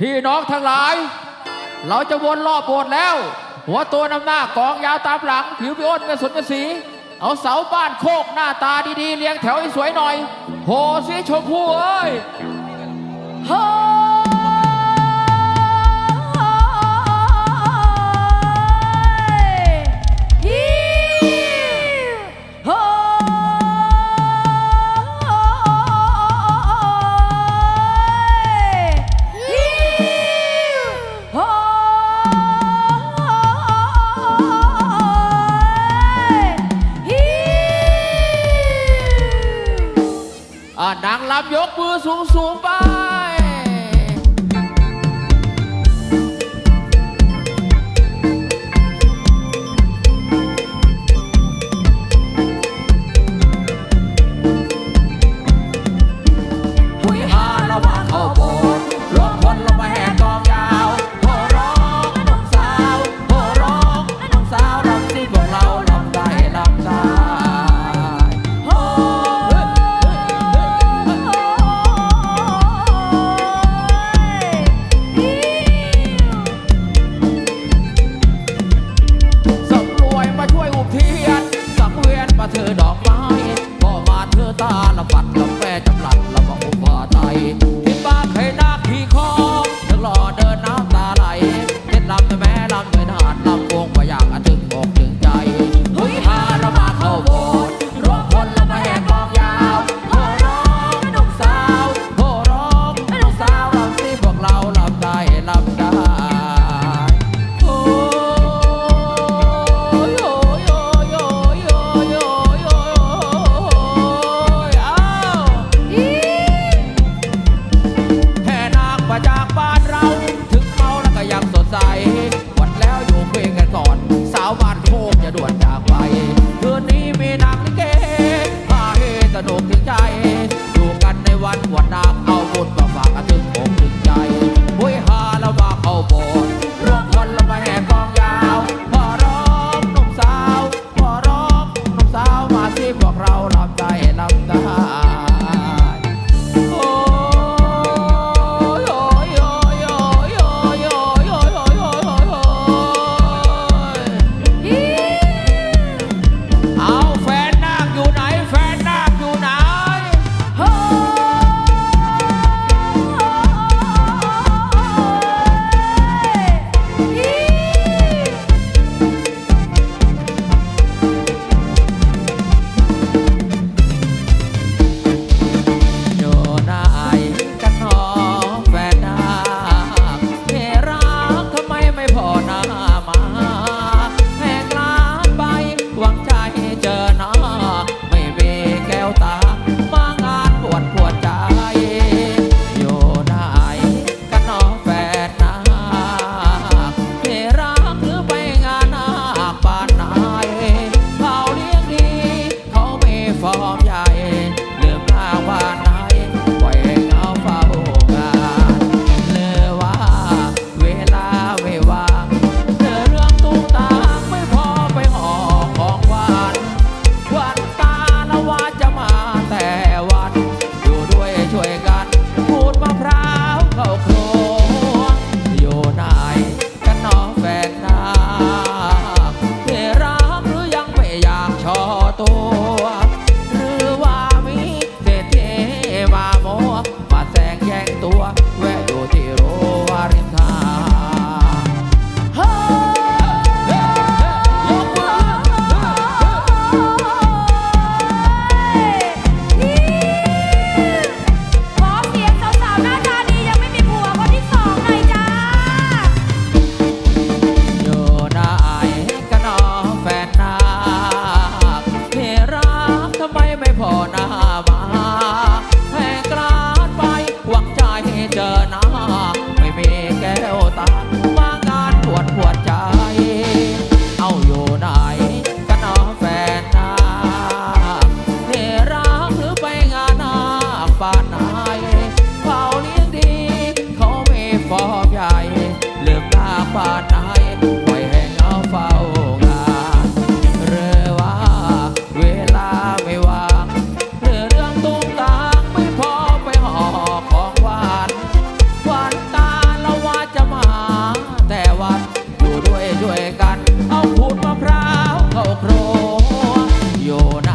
พี่น้องทั้งหลาย เราจะวนรอบโบสถ์แล้ว หัวตัวนำหน้ากองยาวตามหลัง ผิวพี่อ้นกระสุนกระสี เอาเสาบ้านโคกหน้าตาดีๆ เรียงแถวให้สวยหน่อย โหสีชมพูเอ้ยเฮ้ อ่านางลำยกมือสูงสูงไป พอนะ อยู่ไหน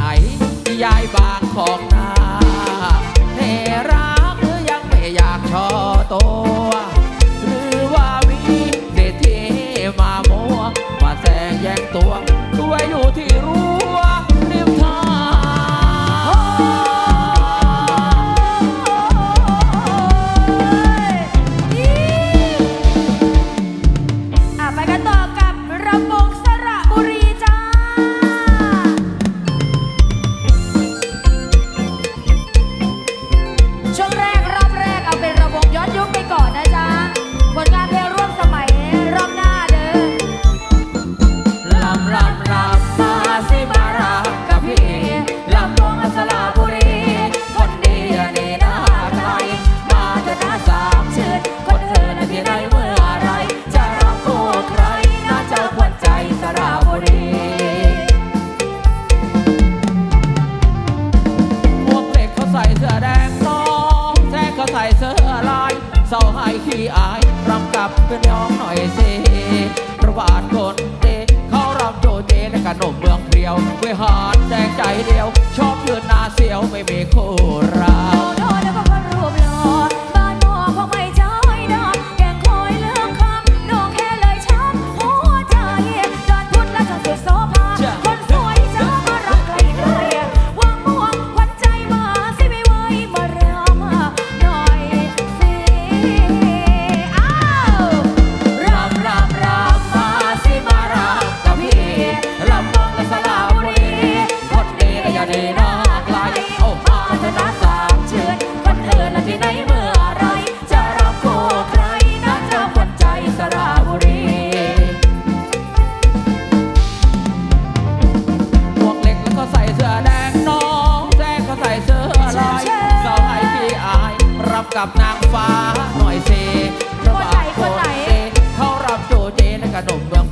ยายบางของนา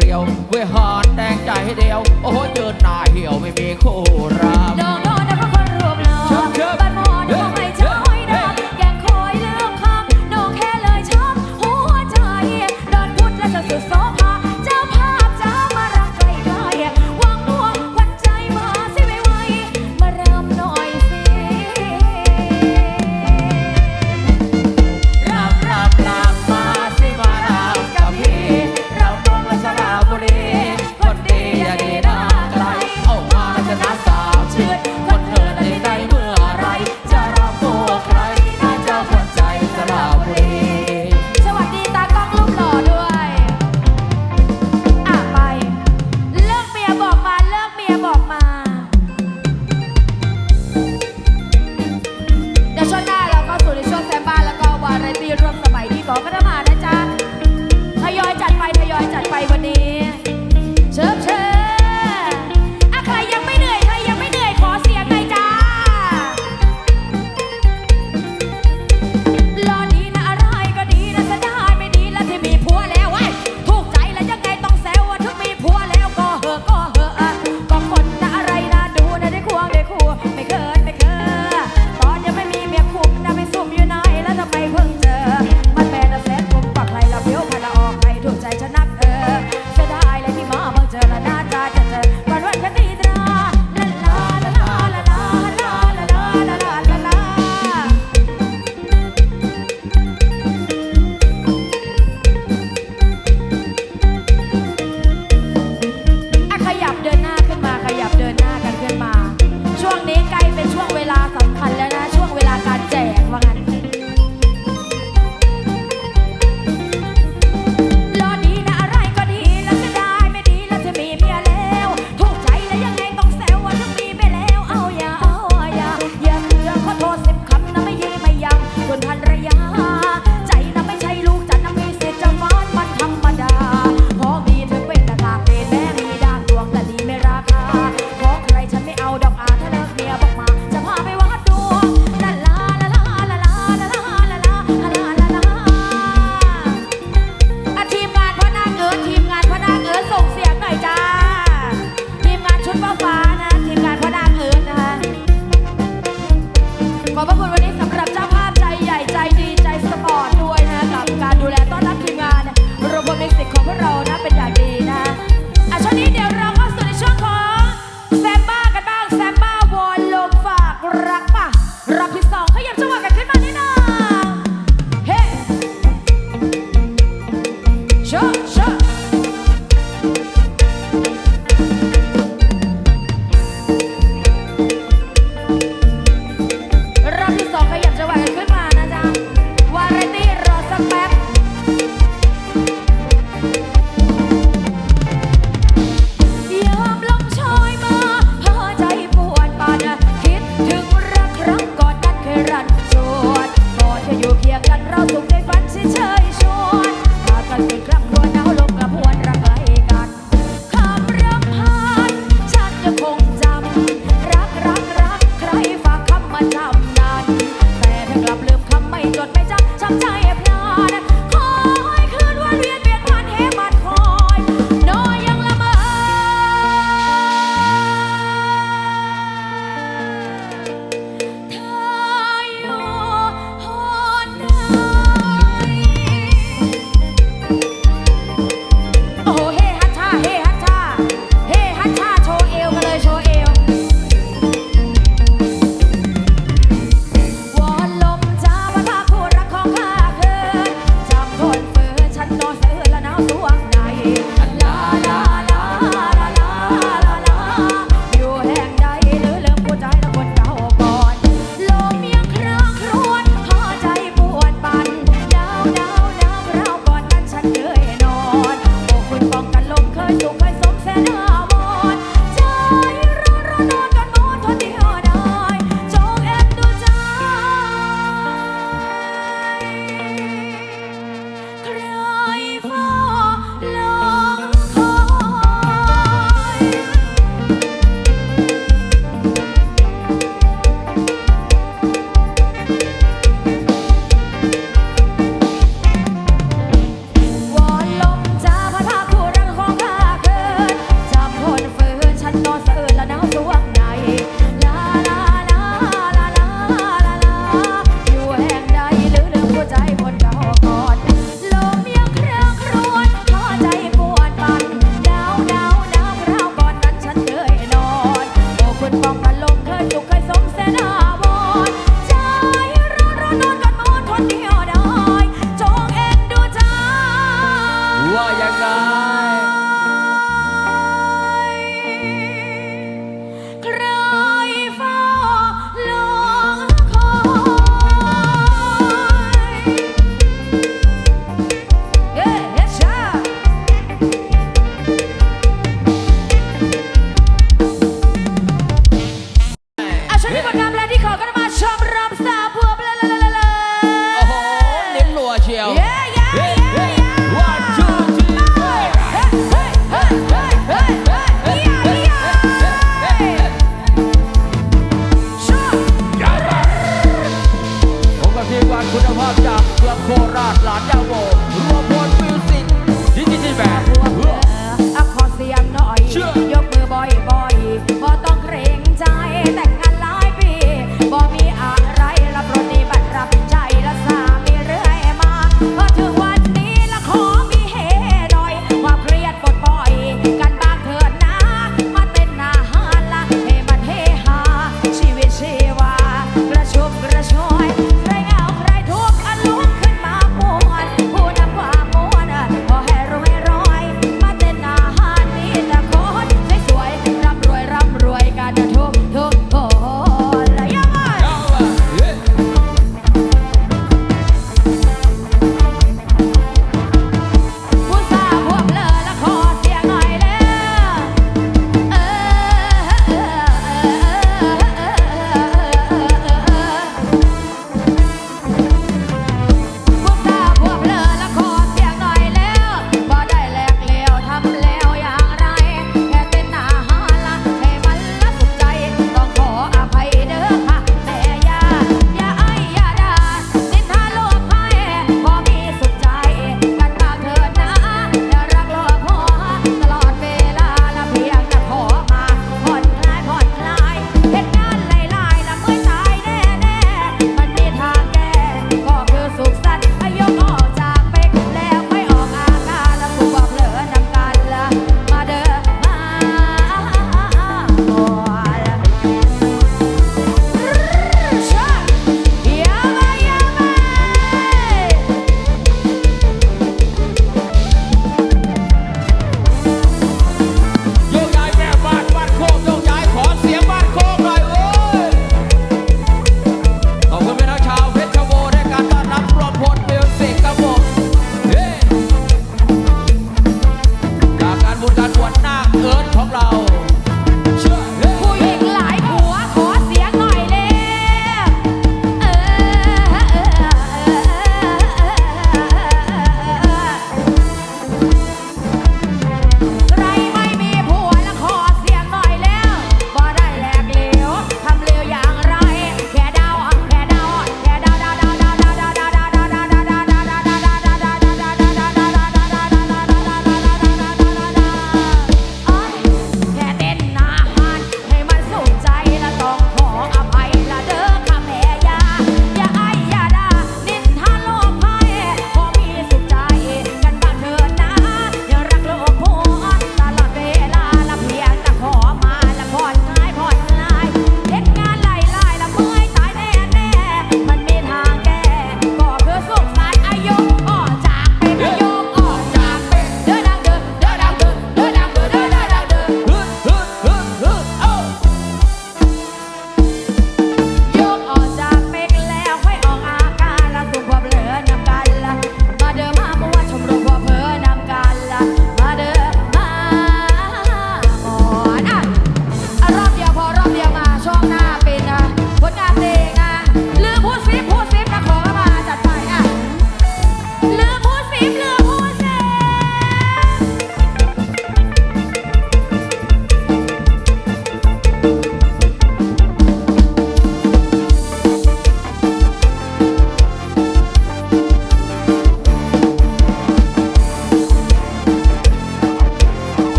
รียวเวหอนแดงใจให้เดียว โอ้โหเจอหน้าเหี่ยวไม่มีคู่รำ จดไปจ้าช้ำใจ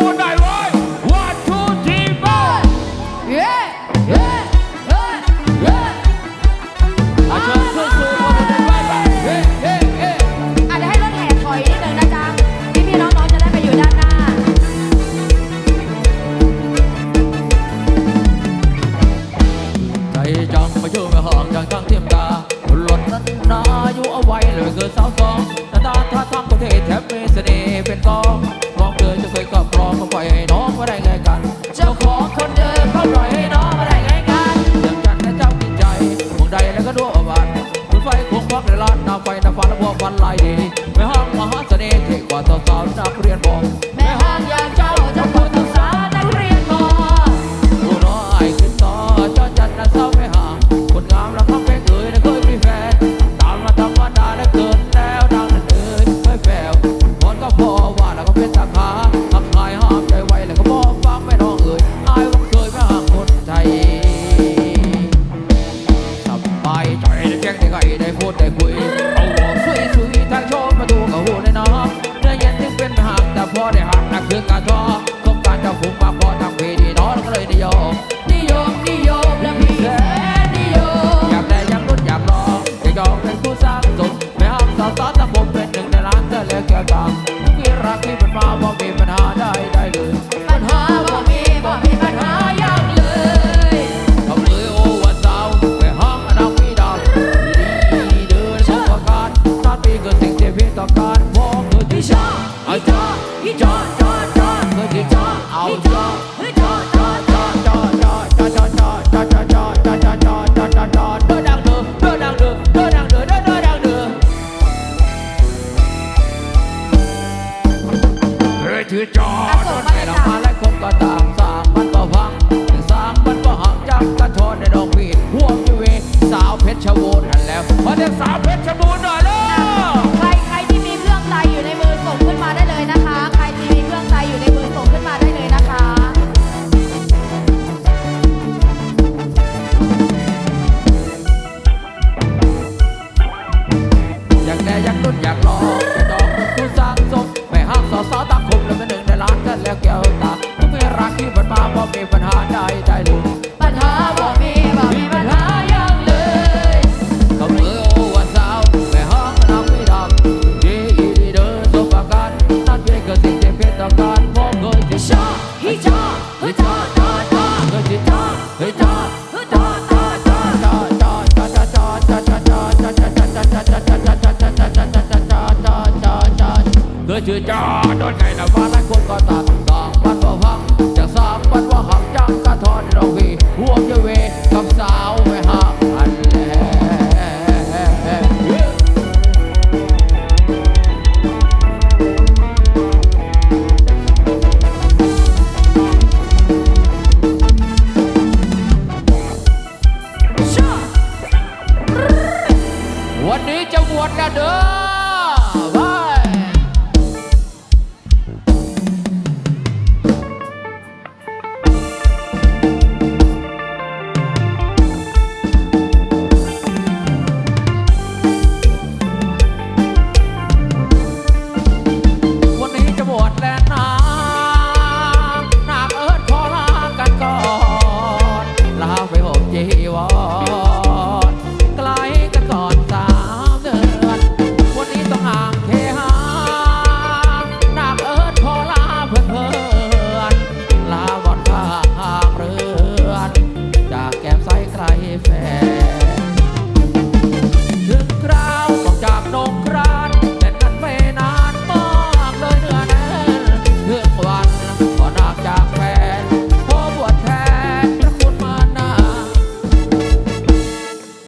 more night. าวนักเรียนบอก แก่กรรมที่รักที่มันมาบ่ามี ชื่อจอโดนไหนะว่าหลายคนก็ตัดต่อวันว่าพังจะสามวันว่าหักจังกระทอนเราพี่หัวเจเว